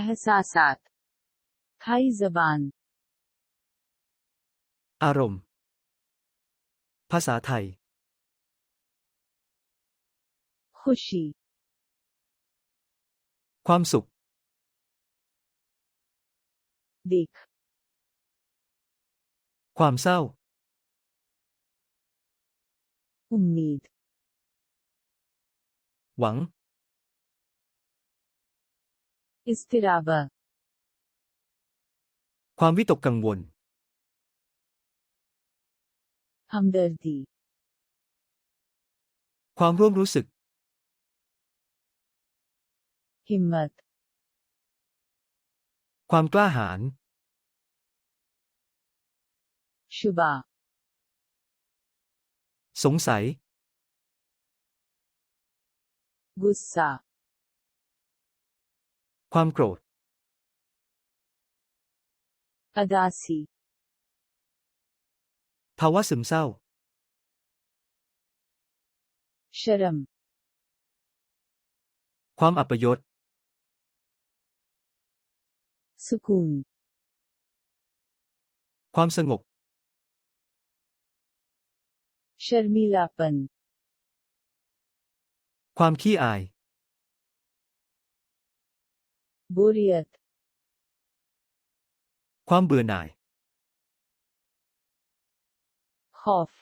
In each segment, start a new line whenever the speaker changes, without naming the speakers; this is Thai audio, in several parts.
एहसासात थाई जबान
อารมณ์ ภาษาไทย
खुशी
ความสุข
दिख
ความเศร้า
उम्मीद
หวัง ิ
สติราบะ
ความวิตกกังวล
ฮัมดาร์ดี
ความร่วมรู้สึก
ฮิมมัต
ความกล้าหาญ
ชูบา
สงสัย
กุสซา
ความโกรธ
अदासी
ภาวะซึมเศร้า
शर्म
ความอัปยศ
सुकून
ความสงบ
शर्मीलापन
ความขี้อาย
बोरियत
ความเบื่อหน่าย
खौफ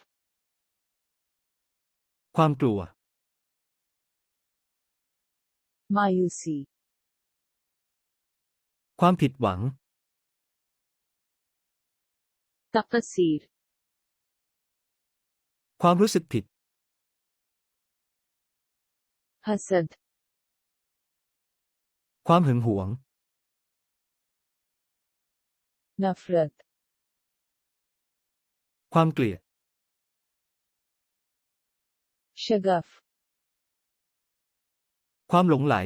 ความกลัว
मायूसी
ความผิดหวัง
तकसीर
ความรู้สึกผิด
हसद
ความหึงหวง
नफरत
ความเกลียด
शगफ
ความหลงไหล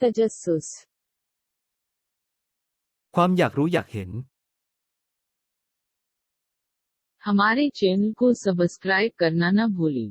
तजस्सुस
ความอยากรู้อยากเห็น
हमारे चैनल को सब्सक्राइब करना न भूलें